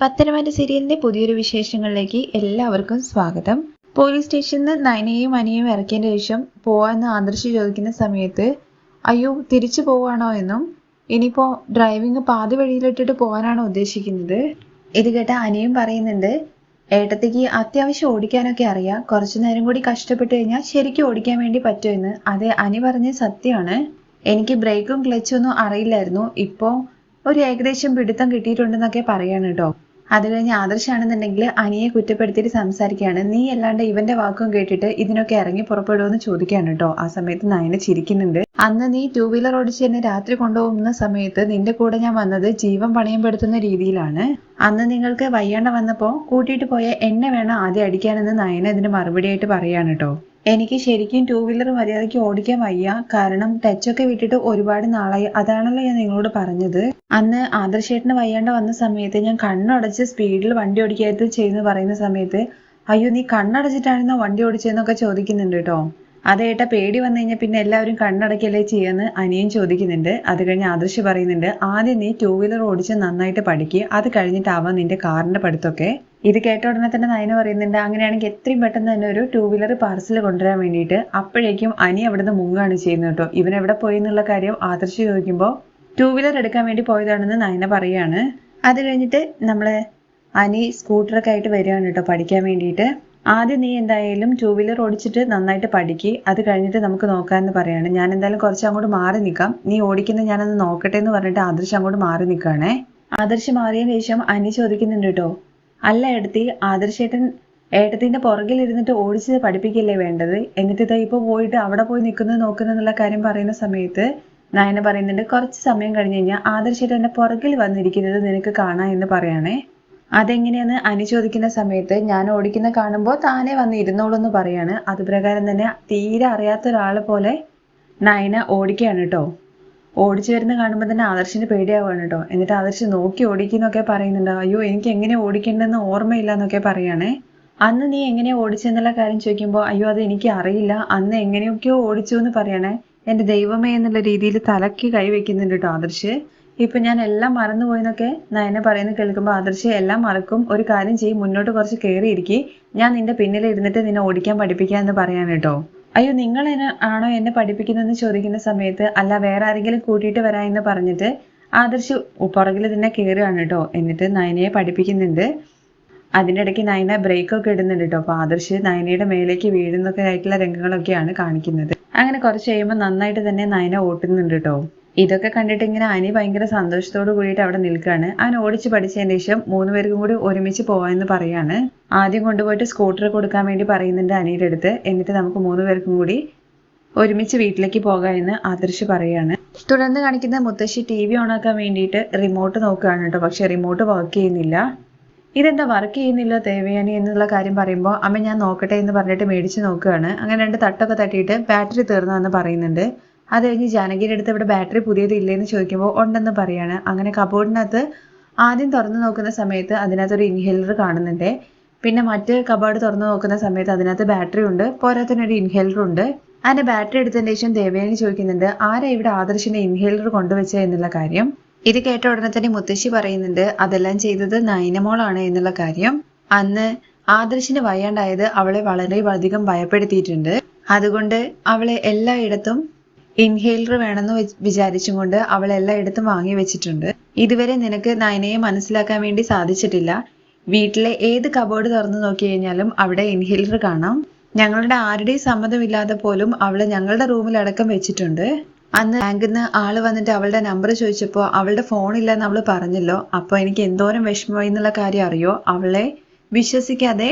പത്തനംതിട്ട സീരിയലിന്റെ പുതിയൊരു വിശേഷങ്ങളിലേക്ക് എല്ലാവർക്കും സ്വാഗതം. പോലീസ് സ്റ്റേഷനിൽ നിന്ന് നയനയും അനിയും ഇറക്കിയതിന് ശേഷം പോവാന്ന് ആദർശ് ചോദിക്കുന്ന സമയത്ത് അയ്യോ തിരിച്ചു പോവാണോ എന്നും? ഇനിയിപ്പോ ഡ്രൈവിംഗ് പാതി വഴിയിലിട്ടിട്ട് പോകാനാണോ ഉദ്ദേശിക്കുന്നത്? ഇത് കേട്ട അനിയും പറയുന്നുണ്ട് ഏട്ടത്തേക്ക് അത്യാവശ്യം ഓടിക്കാനൊക്കെ അറിയാം. കുറച്ചു നേരം കൂടി കഷ്ടപ്പെട്ട് കഴിഞ്ഞാൽ ശരിക്കും ഓടിക്കാൻ വേണ്ടി പറ്റുമെന്ന് അതെ അനി പറഞ്ഞ സത്യമാണ്. എനിക്ക് ബ്രേക്കും ക്ലച്ചും ഒന്നും അറിയില്ലായിരുന്നു. ഇപ്പോ ഒരു ഏകദേശം പിടുത്തം കിട്ടിയിട്ടുണ്ടെന്നൊക്കെ പറയാണ് കേട്ടോ. അത് കഴിഞ്ഞ് ആദർശാണെന്നുണ്ടെങ്കിൽ അനിയെ കുറ്റപ്പെടുത്തിയിട്ട് സംസാരിക്കുകയാണ്. നീ അല്ലാണ്ട് ഇവന്റെ വാക്കും കേട്ടിട്ട് ഇതിനൊക്കെ ഇറങ്ങി പുറപ്പെടുമെന്ന് ചോദിക്കാണ് കേട്ടോ ആ സമയത്ത് നയന ചിരിക്കുന്നുണ്ട്. അന്ന് നീ ടൂ വീലർ ഓടിച്ച് എന്നെ രാത്രി കൊണ്ടുപോകുന്ന സമയത്ത് നിന്റെ കൂടെ ഞാൻ വന്നത് ജീവൻ പണയപ്പെടുത്തുന്ന രീതിയിലാണ്. അന്ന് നിങ്ങൾക്ക് വയ്യാണ്ട വന്നപ്പോ കൂട്ടിയിട്ട് പോയ എന്നെ വേണം ആദ്യം അടിക്കാനെന്ന് നയന ഇതിന് മറുപടിയായിട്ട് പറയാണ് കേട്ടോ എനിക്ക് ശരിക്കും ടൂ വീലർ മര്യാദയ്ക്ക് ഓടിക്കാൻ വയ്യ. കാരണം ടച്ചൊക്കെ വിട്ടിട്ട് ഒരുപാട് നാളായി. അതാണല്ലോ ഞാൻ നിങ്ങളോട് പറഞ്ഞത്. അന്ന് ആദർശേട്ടന് വയ്യാണ്ട് വന്ന സമയത്ത് ഞാൻ കണ്ണടച്ച് സ്പീഡിൽ വണ്ടി ഓടിക്കാത്ത ചെയ്യുന്നു പറയുന്ന സമയത്ത് അയ്യോ നീ കണ്ണടച്ചിട്ടായിരുന്നോ വണ്ടി ഓടിച്ചതെന്നൊക്കെ ചോദിക്കുന്നുണ്ട് കേട്ടോ അതേട്ട പേടി വന്നു കഴിഞ്ഞാൽ പിന്നെ എല്ലാവരും കണ്ണടക്കല്ലേ ചെയ്യാന്ന് അനിയൻ ചോദിക്കുന്നുണ്ട്. അത് കഴിഞ്ഞ് ആദർശ് പറയുന്നുണ്ട് ആദ്യം നീ ടൂ വീലർ ഓടിച്ച് നന്നായിട്ട് പഠിക്കുക അത് കഴിഞ്ഞിട്ടാവാം നിന്റെ കാറിന്റെ പഠിത്തമൊക്കെ ഇത് കേട്ട ഉടനെ തന്നെ നയന പറയുന്നുണ്ട് അങ്ങനെയാണെങ്കിൽ എത്രയും പെട്ടെന്ന് തന്നെ ഒരു ടൂ വീലർ പാർസൽ കൊണ്ടുവരാൻ വേണ്ടിയിട്ട് അപ്പോഴേക്കും അനി അവിടുന്ന് മുങ്ങാണ് ചെയ്യുന്നത് കേട്ടോ. ഇവൻ എവിടെ പോയി എന്നുള്ള കാര്യം ആദർശ് ചോദിക്കുമ്പോൾ ടൂ വീലർ എടുക്കാൻ വേണ്ടി പോയതാണെന്ന് നയന പറയാണ്. അത് കഴിഞ്ഞിട്ട് നമ്മളെ അനി സ്കൂട്ടറൊക്കെ ആയിട്ട് വരികയാണ് കേട്ടോ പഠിക്കാൻ വേണ്ടിയിട്ട്. ആദ്യം നീ എന്തായാലും ടൂ വീലർ ഓടിച്ചിട്ട് നന്നായിട്ട് പഠിക്ക്. അത് കഴിഞ്ഞിട്ട് നമുക്ക് നോക്കാമെന്ന് പറയാണ്. ഞാൻ എന്തായാലും കുറച്ച് അങ്ങോട്ട് മാറി നിൽക്കാം. നീ ഓടിക്കുന്ന ഞാനൊന്ന് നോക്കട്ടെ എന്ന് പറഞ്ഞിട്ട് ആദർശ് അങ്ങോട്ട് മാറി നിൽക്കുകയാണേ. ആദർശ് മാറിയതിനു ശേഷം അനി ചോദിക്കുന്നുണ്ട് കേട്ടോ അല്ല എടുത്തി ആദർശേട്ടൻ ഏട്ടത്തിന്റെ പുറകിൽ ഇരുന്നിട്ട് ഓടിച്ച് പഠിപ്പിക്കല്ലേ വേണ്ടത്? എന്നിട്ട് ഇതാ ഇപ്പൊ പോയിട്ട് അവിടെ പോയി നിൽക്കുന്നത് നോക്കുന്ന എന്നുള്ള കാര്യം പറയുന്ന സമയത്ത് നയന പറയുന്നുണ്ട് കുറച്ച് സമയം കഴിഞ്ഞ് കഴിഞ്ഞാൽ ആദർശേട്ടന്റെ പുറകിൽ വന്നിരിക്കുന്നത് നിനക്ക് കാണാം എന്ന് പറയണേ. അതെങ്ങനെയാന്ന് അനി ചോദിക്കുന്ന സമയത്ത് ഞാൻ ഓടിക്കുന്ന കാണുമ്പോൾ താനെ വന്ന് ഇരുന്നോളൂ എന്ന് പറയാണ്. അത് പ്രകാരം തന്നെ തീരെ അറിയാത്ത ഒരാളെ പോലെ നയന ഓടിക്കുകയാണ് കേട്ടോ. ഓടിച്ചു വരുന്ന കാണുമ്പോൾ തന്നെ ആദർശിന് പേടിയാവുകയാണ് കേട്ടോ. എന്നിട്ട് ആദർശ് നോക്കി ഓടിക്കുന്നൊക്കെ പറയുന്നുണ്ട്. അയ്യോ എനിക്ക് എങ്ങനെ ഓടിക്കേണ്ടതെന്ന് ഓർമ്മയില്ല എന്നൊക്കെ പറയുകയാണേ അന്ന് നീ എങ്ങനെ ഓടിച്ചെന്നുള്ള കാര്യം ചോദിക്കുമ്പോൾ അയ്യോ അത് എനിക്ക് അറിയില്ല. അന്ന് എങ്ങനെയൊക്കെയോ ഓടിച്ചു എന്ന് പറയണേ. എന്റെ ദൈവമേ എന്നുള്ള രീതിയിൽ തലക്ക് കൈവയ്ക്കുന്നുണ്ട് കേട്ടോ ആദർശ്. ഇപ്പൊ ഞാൻ എല്ലാം മറന്നുപോയെന്നൊക്കെ നയന പറയുന്നത് കേൾക്കുമ്പോൾ ആദർശ് എല്ലാം മറക്കും. ഒരു കാര്യം ചെയ്യും മുന്നോട്ട് കുറച്ച് കയറിയിരിക്കും ഞാൻ നിന്റെ പിന്നിൽ ഇരുന്നിട്ട് നിന്നെ ഓടിക്കാൻ പഠിപ്പിക്കാം എന്ന് പറയാൻ കേട്ടോ. അയ്യോ നിങ്ങൾ ആണോ എന്നെ പഠിപ്പിക്കുന്നതെന്ന് ചോദിക്കുന്ന സമയത്ത് അല്ല വേറെ ആരെങ്കിലും കൂട്ടിയിട്ട് വരാ എന്ന് പറഞ്ഞിട്ട് ആദർശ് പുറകിൽ തന്നെ കയറുകയാണ് കേട്ടോ എന്നിട്ട് നയനയെ പഠിപ്പിക്കുന്നുണ്ട്. അതിന്റെ ഇടയ്ക്ക് നയന ബ്രേക്ക് ഒക്കെ ഇടുന്നുണ്ട് കേട്ടോ അപ്പൊ ആദർശ് നയനയുടെ മേലേക്ക് വീഴുന്നൊക്കെ ആയിട്ടുള്ള രംഗങ്ങളൊക്കെയാണ് കാണിക്കുന്നത്. അങ്ങനെ കുറച്ച് കഴിയുമ്പോൾ നന്നായിട്ട് തന്നെ നയന ഓട്ടുന്നുണ്ട് കേട്ടോ ഇതൊക്കെ കണ്ടിട്ട് ഇങ്ങനെ അനി ഭയങ്കര സന്തോഷത്തോട് കൂടിയിട്ട് അവിടെ നിൽക്കുകയാണ് അവൻ ഓടിച്ച് പഠിച്ചതിന് ശേഷം മൂന്ന് പേർക്കും കൂടി ഒരുമിച്ച് പോവാമെന്ന് പറയാണ്. ആദ്യം കൊണ്ടുപോയിട്ട് സ്കൂട്ടർ കൊടുക്കാൻ വേണ്ടി പറയുന്നുണ്ട് അനിയുടെ അടുത്ത്. എന്നിട്ട് നമുക്ക് മൂന്ന് പേർക്കും കൂടി ഒരുമിച്ച് വീട്ടിലേക്ക് പോകാം എന്ന് ആദർശ് പറയാണ്. തുടർന്ന് കാണിക്കുന്ന മുത്തശ്ശി ടി വി ഓണാക്കാൻ വേണ്ടിയിട്ട് റിമോട്ട് നോക്കുകയാണ് കേട്ടോ. പക്ഷെ റിമോട്ട് വർക്ക് ചെയ്യുന്നില്ല. ഇതെന്താ വർക്ക് ചെയ്യുന്നില്ല ദേവയാനി എന്നുള്ള കാര്യം പറയുമ്പോൾ അമ്മ ഞാൻ നോക്കട്ടെ എന്ന് പറഞ്ഞിട്ട് മേടിച്ച് നോക്കുകയാണ്. അങ്ങനെ രണ്ട് തട്ടൊക്കെ തട്ടിയിട്ട് ബാറ്ററി തീർന്നതെന്ന് പറയുന്നുണ്ട്. അത് കഴിഞ്ഞ് ജാനകിയുടെ അടുത്ത് ഇവിടെ ബാറ്ററി പുതിയത് ഇല്ലേന്ന് ചോദിക്കുമ്പോൾ ഉണ്ടെന്ന് പറയാണ്. അങ്ങനെ കബോർഡിനകത്ത് ആദ്യം തുറന്നു നോക്കുന്ന സമയത്ത് അതിനകത്തൊരു ഇൻഹേലർ കാണുന്നുണ്ട്. പിന്നെ മറ്റ് കബോർഡ് തുറന്നു നോക്കുന്ന സമയത്ത് അതിനകത്ത് ബാറ്ററി ഉണ്ട്. പോരാത്തതിനൊരു ഇൻഹേലർ ഉണ്ട്. അതിന്റെ ബാറ്ററി എടുത്തതിന് ശേഷം ദേവയാനി ചോദിക്കുന്നുണ്ട് ആരാ ഇവിടെ ആദർശിന്റെ ഇൻഹേലർ കൊണ്ടുവച്ചത് എന്നുള്ള കാര്യം. ഇത് കേട്ട ഉടനെ തന്നെ മുത്തശ്ശി പറയുന്നുണ്ട് അതെല്ലാം ചെയ്തത് നയനമോളാണ് എന്നുള്ള കാര്യം. അന്ന് ആദർശിന് വയ്യാണ്ടായത് അവളെ വളരെ അധികം ഭയപ്പെടുത്തിയിട്ടുണ്ട്. അതുകൊണ്ട് അവളെ എല്ലായിടത്തും ഇൻഹേലർ വേണമെന്ന് വിചാരിച്ചും കൊണ്ട് അവൾ എല്ലായിടത്തും വാങ്ങി വെച്ചിട്ടുണ്ട്. ഇതുവരെ നിനക്ക് നയനയെ മനസ്സിലാക്കാൻ വേണ്ടി സാധിച്ചിട്ടില്ല. വീട്ടിലെ ഏത് കബോർഡ് തുറന്നു നോക്കി കഴിഞ്ഞാലും അവിടെ ഇൻഹേലർ കാണാം. ഞങ്ങളുടെ ആരുടെയും സമ്മതമില്ലാതെ പോലും അവൾ ഞങ്ങളുടെ റൂമിൽ അടക്കം വെച്ചിട്ടുണ്ട്. അന്ന് ബാങ്കിൽ നിന്ന് ആൾ വന്നിട്ട് അവളുടെ നമ്പർ ചോദിച്ചപ്പോൾ അവളുടെ ഫോൺ ഫോണില്ലെന്ന് അവൾ പറഞ്ഞല്ലോ. അപ്പൊ എനിക്ക് എന്തോരം വിഷമമായി എന്നുള്ള കാര്യം അറിയോ? അവളെ വിശ്വസിക്കാതെ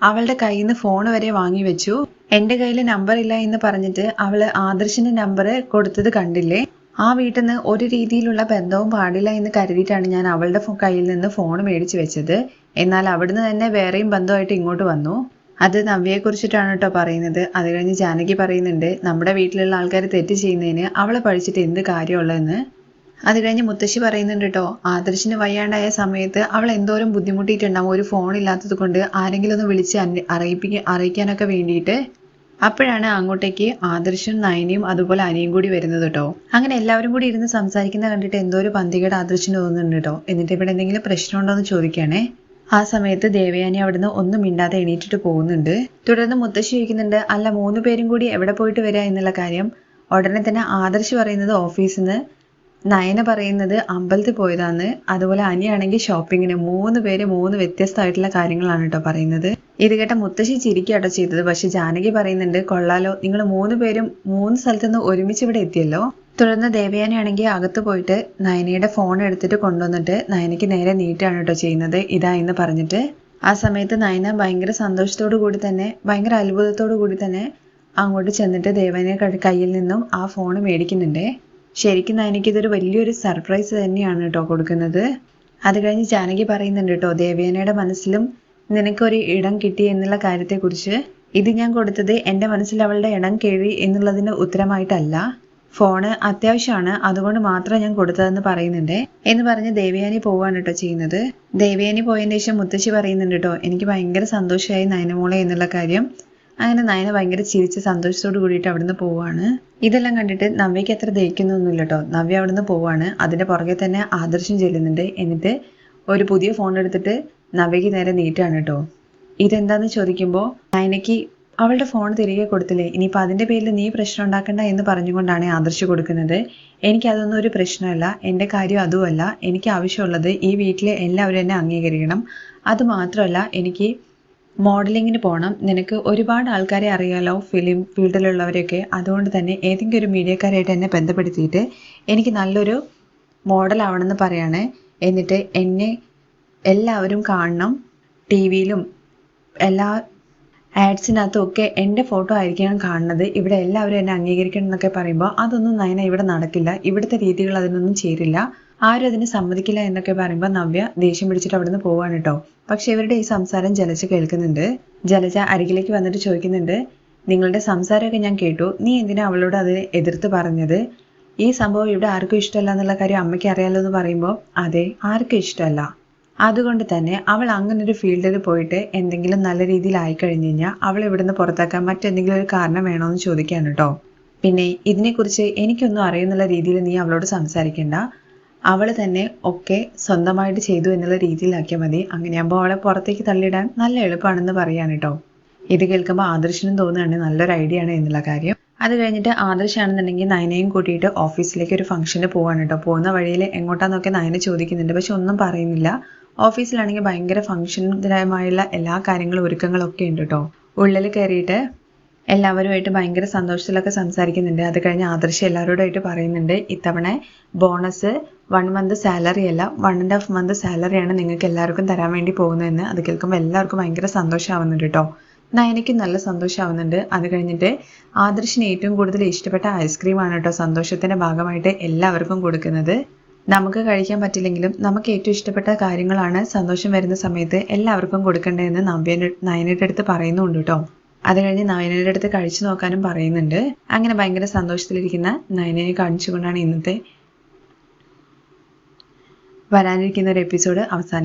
അവളുടെ കയ്യിൽ നിന്ന് ഫോൺ വരെ വാങ്ങി വെച്ചു. എന്റെ കയ്യിൽ നമ്പർ ഇല്ല എന്ന് പറഞ്ഞിട്ട് അവൾ ആദർശിന്റെ നമ്പർ കൊടുത്തത് കണ്ടില്ലേ? ആ വീട്ടിൽ നിന്ന് ഒരു രീതിയിലുള്ള ബന്ധവും പാടില്ല എന്ന് കരുതിയിട്ടാണ് ഞാൻ അവളുടെ കയ്യിൽ നിന്ന് ഫോൺ മേടിച്ചു വെച്ചത്. എന്നാൽ അവിടുന്ന് തന്നെ വേറെയും ബന്ധമായിട്ട് ഇങ്ങോട്ട് വന്നു. അത് നവ്യയെ കുറിച്ചിട്ടാണ് കേട്ടോ പറയുന്നത്. അത് കഴിഞ്ഞ് ജാനകി പറയുന്നുണ്ട് നമ്മുടെ വീട്ടിലുള്ള ആൾക്കാർ തെറ്റ് ചെയ്യുന്നതിന് അവളെ പഠിച്ചിട്ട് എന്ത് കാര്യമുള്ളതെന്ന്? അത് കഴിഞ്ഞ് മുത്തശ്ശി പറയുന്നുണ്ട് കേട്ടോ ആദർശിന് വയ്യാണ്ടായ സമയത്ത് അവൾ എന്തോരം ബുദ്ധിമുട്ടിയിട്ടുണ്ടാവും ഒരു ഫോൺ ഇല്ലാത്തത് കൊണ്ട് ആരെങ്കിലും ഒന്ന് വിളിച്ച് അറിയിപ്പിക്കാൻ അറിയിക്കാനൊക്കെ വേണ്ടിയിട്ട്. അപ്പോഴാണ് അങ്ങോട്ടേക്ക് ആദർശും നയനയും അതുപോലെ അനിയും കൂടി വരുന്നത് കേട്ടോ അങ്ങനെ എല്ലാവരും കൂടി ഇരുന്ന് സംസാരിക്കുന്ന കണ്ടിട്ട് എന്തോ ഒരു പന്തികേട് ആദർശിന് തോന്നുന്നുണ്ട് കേട്ടോ എന്നിട്ട് ഇവിടെ എന്തെങ്കിലും പ്രശ്നമുണ്ടോ എന്ന് ചോദിക്കുകയാണേ. ആ സമയത്ത് ദേവയാനി അവിടുന്ന് ഒന്നും മിണ്ടാതെ എണീറ്റിട്ട് പോകുന്നുണ്ട്. തുടർന്ന് മുത്തശ്ശി ചോദിക്കുന്നുണ്ട് അല്ല മൂന്ന് പേരും കൂടി എവിടെ പോയിട്ട് വരിക എന്നുള്ള കാര്യം. ഉടനെ തന്നെ ആദർശ് പറയുന്നത് ഓഫീസിൽ നിന്ന് നയന പറയുന്നത് അമ്പലത്തിൽ പോയതാന്ന്. അതുപോലെ അനിയാണെങ്കിൽ ഷോപ്പിങ്ങിന് മൂന്ന് പേര് മൂന്ന് വ്യത്യസ്തമായിട്ടുള്ള കാര്യങ്ങളാണ് കേട്ടോ പറയുന്നത്. ഇത് കേട്ട മുത്തശ്ശി ചിരിക്കാട്ടോ ചെയ്തത്. പക്ഷെ ജാനകി പറയുന്നുണ്ട് കൊള്ളാലോ നിങ്ങൾ മൂന്ന് പേരും മൂന്ന് സ്ഥലത്തു നിന്ന് ഒരുമിച്ച് ഇവിടെ എത്തിയല്ലോ? തുടർന്ന് ദേവയാനിയാണെങ്കിൽ അകത്ത് പോയിട്ട് നയനയുടെ ഫോൺ എടുത്തിട്ട് കൊണ്ടുവന്നിട്ട് നയനയ്ക്ക് നേരെ നീട്ടാണ് കേട്ടോ ചെയ്യുന്നത്. ഇതാ എന്ന് പറഞ്ഞിട്ട്. ആ സമയത്ത് നയന ഭയങ്കര സന്തോഷത്തോടു കൂടി തന്നെ ഭയങ്കര അത്ഭുതത്തോടു കൂടി തന്നെ അങ്ങോട്ട് ചെന്നിട്ട് ദേവനെ കയ്യിൽ നിന്നും ആ ഫോൺ മേടിക്കുന്നുണ്ടേ. ശരിക്കും നയനയ്ക്ക് ഇതൊരു വലിയൊരു സർപ്രൈസ് തന്നെയാണ് കേട്ടോ കൊടുക്കുന്നത്. അത് കഴിഞ്ഞ് ജാനകി പറയുന്നുണ്ട് കേട്ടോ ദേവേനയുടെ മനസ്സിലും നിനക്കൊരു ഇടം കിട്ടി എന്നുള്ള കാര്യത്തെക്കുറിച്ച്. ഇത് ഞാൻ കൊടുത്തത് എന്റെ മനസ്സിൽ അവളുടെ ഇടം കേഴി എന്നുള്ളതിന് ഉത്തരമായിട്ടല്ല. ഫോണ് അത്യാവശ്യമാണ് അതുകൊണ്ട് മാത്രം ഞാൻ കൊടുത്തതെന്ന് പറയുന്നുണ്ട്. എന്ന് പറഞ്ഞ് ദേവയാനി പോവാണ് കേട്ടോ ചെയ്യുന്നത്. ദേവയാനി പോയതിന് ശേഷം മുത്തശ്ശി പറയുന്നുണ്ട് കേട്ടോ എനിക്ക് ഭയങ്കര സന്തോഷമായി നയനമോളെ എന്നുള്ള കാര്യം. അങ്ങനെ നയന ഭയങ്കര ചിരിച്ച് സന്തോഷത്തോട് കൂടിയിട്ട് അവിടുന്ന് പോവാണ്. ഇതെല്ലാം കണ്ടിട്ട് നവ്യക്ക് അത്ര ദഹിക്കുന്നൊന്നുമില്ല കേട്ടോ നവ്യ അവിടുന്ന് പോവാണ്. അതിന്റെ പുറകെ തന്നെ ആദർശം ചെല്ലുന്നുണ്ട്. എന്നിട്ട് ഒരു പുതിയ ഫോൺ എടുത്തിട്ട് നവ്യക്ക് നേരെ നീട്ടാണ് കേട്ടോ. ഇതെന്താന്ന് ചോദിക്കുമ്പോൾ നയനയ്ക്ക് അവളുടെ ഫോൺ തിരികെ കൊടുത്തില്ലേ? ഇനിയിപ്പോൾ അതിന്റെ പേരിൽ നീ പ്രശ്നം ഉണ്ടാക്കണ്ട എന്ന് പറഞ്ഞുകൊണ്ടാണ് ആദർശ് കൊടുക്കുന്നത്. എനിക്ക് അതൊന്നും ഒരു പ്രശ്നമല്ല. എന്റെ കാര്യം അതുമല്ല. എനിക്ക് ആവശ്യമുള്ളത് ഈ വീട്ടിലെ എല്ലാവരും എന്നെ അംഗീകരിക്കണം. അത് മാത്രമല്ല എനിക്ക് മോഡലിങ്ങിന് പോകണം നിനക്ക് ഒരുപാട് ആൾക്കാരെ അറിയാലോ ഫിലിം ഫീൽഡിലുള്ളവരെയൊക്കെ. അതുകൊണ്ട് തന്നെ ഏതെങ്കിലും ഒരു മീഡിയക്കാരായിട്ട് എന്നെ ബന്ധപ്പെടുത്തിയിട്ട് എനിക്ക് നല്ലൊരു മോഡൽ ആവണമെന്ന് പറയാണ്. എന്നിട്ട് എന്നെ എല്ലാവരും കാണണം. ടി വിയിലും എല്ലാ ആഡ്സിനകത്തും ഒക്കെ എന്റെ ഫോട്ടോ ആയിരിക്കണം കാണുന്നത്. ഇവിടെ എല്ലാവരും എന്നെ അംഗീകരിക്കണം എന്നൊക്കെ പറയുമ്പോൾ അതൊന്നും നയന ഇവിടെ നടക്കില്ല. ഇവിടുത്തെ രീതികൾ അതിനൊന്നും ചേരില്ല. ആരും അതിന് സമ്മതിക്കില്ല എന്നൊക്കെ പറയുമ്പോൾ നവ്യ ദേഷ്യം പിടിച്ചിട്ട് അവിടുന്ന് പോവാണ് കേട്ടോ പക്ഷെ ഇവരുടെ ഈ സംസാരം ജലജ കേൾക്കുന്നുണ്ട്. ജലജ അരികിലേക്ക് വന്നിട്ട് ചോദിക്കുന്നുണ്ട് നിങ്ങളുടെ സംസാരമൊക്കെ ഞാൻ കേട്ടു. നീ എന്തിനാ അവളോട് അത് എതിർത്ത് പറഞ്ഞത്? ഈ സംഭവം ഇവിടെ ആർക്കും ഇഷ്ടമല്ല എന്നുള്ള കാര്യം അമ്മയ്ക്ക് അറിയാലോ എന്ന് പറയുമ്പോൾ അതെ ആർക്കും ഇഷ്ടമല്ല. അതുകൊണ്ട് തന്നെ അവൾ അങ്ങനെ ഒരു ഫീൽഡിൽ പോയിട്ട് എന്തെങ്കിലും നല്ല രീതിയിൽ ആയി കഴിഞ്ഞു കഴിഞ്ഞാൽ അവൾ ഇവിടുന്ന് പുറത്താക്കാൻ മറ്റെന്തെങ്കിലും ഒരു കാരണം വേണമെന്ന് ചോദിക്കാൻ കേട്ടോ പിന്നെ ഇതിനെക്കുറിച്ച് എനിക്കൊന്നും അറിയുന്നുള്ള രീതിയിൽ നീ അവളോട് സംസാരിക്കണ്ട. അവൾ തന്നെ ഒക്കെ സ്വന്തമായിട്ട് ചെയ്തു എന്നുള്ള രീതിയിലാക്കിയാൽ മതി. അങ്ങനെയാകുമ്പോൾ അവളെ പുറത്തേക്ക് തള്ളിയിടാൻ നല്ല എളുപ്പമാണെന്ന് പറയാൻ കേട്ടോ. ഇത് കേൾക്കുമ്പോൾ ആദർശനും തോന്നുകയാണ് നല്ലൊരു ഐഡിയ ആണ് എന്നുള്ള കാര്യം. അത് കഴിഞ്ഞിട്ട് ആദർശാണെന്നുണ്ടെങ്കിൽ നയനയും കൂട്ടിയിട്ട് ഓഫീസിലേക്ക് ഒരു ഫംഗ്ഷന് പോവാണ് കേട്ടോ. പോകുന്ന വഴിയിൽ എങ്ങോട്ടാന്നൊക്കെ നയന ചോദിക്കുന്നുണ്ട്. പക്ഷെ ഒന്നും പറയുന്നില്ല. ഓഫീസിലാണെങ്കിൽ ഭയങ്കര ഫംഗ്ഷൻപരമായുള്ള എല്ലാ കാര്യങ്ങളും ഒരുക്കങ്ങളൊക്കെ ഉണ്ട് കേട്ടോ. ഉള്ളിൽ കയറിയിട്ട് എല്ലാവരുമായിട്ട് ഭയങ്കര സന്തോഷത്തിലൊക്കെ സംസാരിക്കുന്നുണ്ട്. അത് കഴിഞ്ഞ് ആദർശം എല്ലാവരോടായിട്ട് പറയുന്നുണ്ട് ഇത്തവണ ബോണസ് വൺ മന്ത് സാലറി അല്ല വൺ ആൻഡ് ഹാഫ് മന്ത് സാലറിയാണ് നിങ്ങൾക്ക് എല്ലാവർക്കും തരാൻ വേണ്ടി പോകുന്നതെന്ന് അത് കേൾക്കുമ്പോൾ എല്ലാവർക്കും ഭയങ്കര സന്തോഷമാവുന്നുണ്ട് കേട്ടോ നയനയ്ക്കും നല്ല സന്തോഷമാവുന്നുണ്ട് അത് കഴിഞ്ഞിട്ട് ആദർശിന് ഏറ്റവും കൂടുതൽ ഇഷ്ടപ്പെട്ട ഐസ്ക്രീമാണ് കേട്ടോ സന്തോഷത്തിന്റെ ഭാഗമായിട്ട് എല്ലാവർക്കും കൊടുക്കുന്നത്. നമുക്ക് കഴിക്കാൻ പറ്റില്ലെങ്കിലും നമുക്ക് ഏറ്റവും ഇഷ്ടപ്പെട്ട കാര്യങ്ങളാണ് സന്തോഷം വരുന്ന സമയത്ത് എല്ലാവർക്കും കൊടുക്കേണ്ടതെന്ന് നവ്യന്റെ നയനയുടെ അടുത്ത് പറയുന്നുണ്ട് കേട്ടോ അത് കഴിഞ്ഞ് നയനയുടെ അടുത്ത് കഴിച്ചു നോക്കാനും പറയുന്നുണ്ട്. അങ്ങനെ ഭയങ്കര സന്തോഷത്തിലിരിക്കുന്ന നയനയെ കാണിച്ചുകൊണ്ടാണ് ഇന്നത്തെ വരാനിരിക്കുന്ന ഒരു എപ്പിസോഡ് അവസാനിക്കുന്നത്.